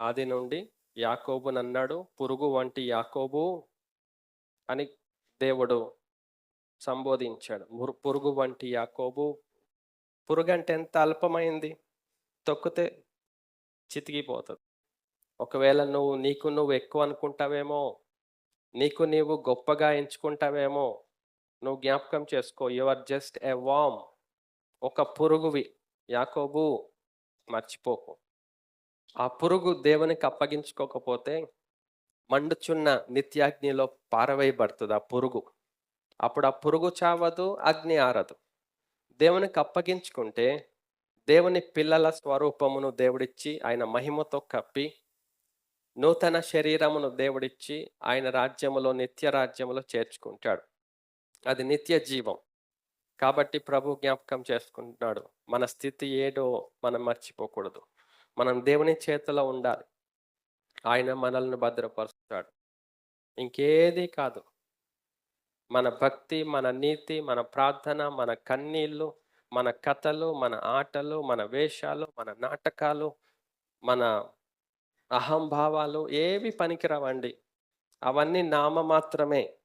ఆది నుండి యాకోబుని అన్నాడు పురుగు వంటి యాకోబు అని దేవుడు సంబోధించాడు. మురు- పురుగు వంటి యాకోబు పురుగు అంటే ఎంత అల్పమైంది? తొక్కితే చితికిపోతుంది. ఒకవేళ నువ్వు నీకు నువ్వు ఎక్కువ అనుకుంటావేమో నీకు నీవు గొప్పగా ఎంచుకుంటావేమో నువ్వు జ్ఞాపకం చేసుకో you are just a worm ఒక పురుగువి. యాకోబు మర్చిపోకు. ఆ పురుగు దేవునికి అప్పగించుకోకపోతే మండుచున్న నిత్యాగ్నిలో పారవేయబడుతుంది ఆ పురుగు. అప్పుడు ఆ పురుగు చావదు అగ్ని ఆరదు. దేవునికి అప్పగించుకుంటే దేవుని పిల్లల స్వరూపమును దేవుడిచ్చి ఆయన మహిమతో కప్పి నూతన శరీరమును దేవుడిచ్చి ఆయన రాజ్యములో నిత్య రాజ్యములో చేర్చుకుంటాడు. అది నిత్య జీవం. కాబట్టి ప్రభు జ్ఞాపకం చేసుకుంటున్నాడు మన స్థితి ఏడో మనం మర్చిపోకూడదు. మనం దేవుని చేతిలో ఉండాలి. ఆయన మనల్ని భద్రపరుస్తాడు. ఇంకేది కాదు. మన భక్తి మన నీతి మన ప్రార్థన మన కన్నీళ్ళు మన కథలు మన ఆటలు మన వేషాలు మన నాటకాలు మన అహంభావాలు ఏవి పనికిరావండి. అవన్నీ నామ మాత్రమే.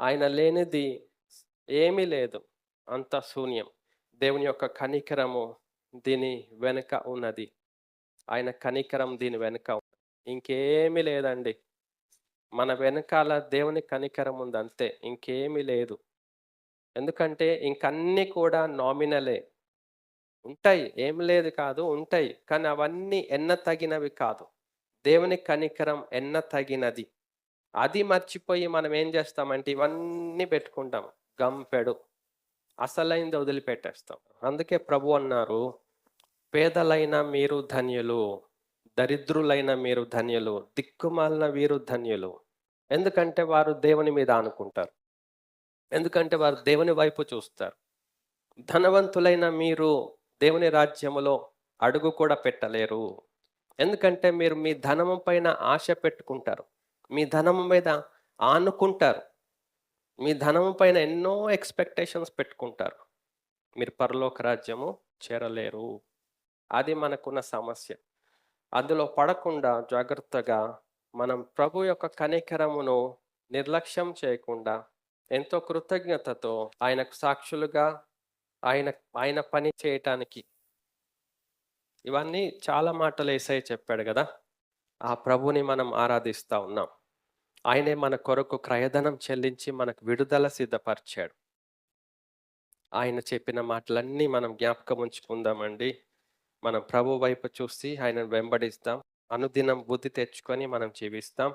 ఆయన లేనిది ఏమీ లేదు. అంత శూన్యం. దేవుని యొక్క కనికరము దీని వెనుక ఉన్నది. ఆయన కనికరం దీని వెనుక ఇంకేమీ లేదండి. మన వెనకాల దేవుని కనికరం ఉంది అంతే ఇంకేమీ లేదు. ఎందుకంటే ఇంకన్నీ కూడా నామినలే. ఉంటాయి ఏం లేదు కాదు ఉంటాయి. కానీ అవన్నీ ఎన్న తగినవి కాదు. దేవుని కనికరం ఎన్న తగినది అది మర్చిపోయి మనం ఏం చేస్తామంటే ఇవన్నీ పెట్టుకుంటాం. గంపెడు. అసలైంది వదిలిపెట్టేస్తాం. అందుకే ప్రభు అన్నారు పేదలైన మీరు ధన్యులు దరిద్రులైన మీరు ధన్యులు దిక్కుమాలిన వీరు ధన్యులు. ఎందుకంటే వారు దేవుని మీద ఆనుకుంటారు. ఎందుకంటే వారు దేవుని వైపు చూస్తారు. ధనవంతులైన మీరు దేవుని రాజ్యములో అడుగు కూడా పెట్టలేరు. ఎందుకంటే మీరు మీ ధనము పైన ఆశ పెట్టుకుంటారు. మీ ధనము మీద ఆనుకుంటారు. మీ ధనము పైన ఎన్నో ఎక్స్పెక్టేషన్స్ పెట్టుకుంటారు. మీరు పరలోక రాజ్యము చేరలేరు. అది మనకున్న సమస్య. అందులో పడకుండా జాగ్రత్తగా మనం ప్రభు యొక్క కనికరమును నిర్లక్ష్యం చేయకుండా ఎంతో కృతజ్ఞతతో ఆయనకు సాక్షులుగా ఆయన ఆయన పని చేయటానికి ఇవన్నీ చాలా మాటలు వేసాయి చెప్పాడు కదా. ఆ ప్రభుని మనం ఆరాధిస్తూ ఉన్నాం. ఆయనే మన కొరకు క్రయధనం చెల్లించి మనకు విడుదల సిద్ధపరిచాడు. ఆయన చెప్పిన మాటలన్నీ మనం జ్ఞాపకం ఉంచుకుందామండి. మనం ప్రభు వైపు చూసి ఆయనను వెంబడిస్తాం. అనుదినం బుద్ధి తెచ్చుకొని మనం జీవిస్తాం.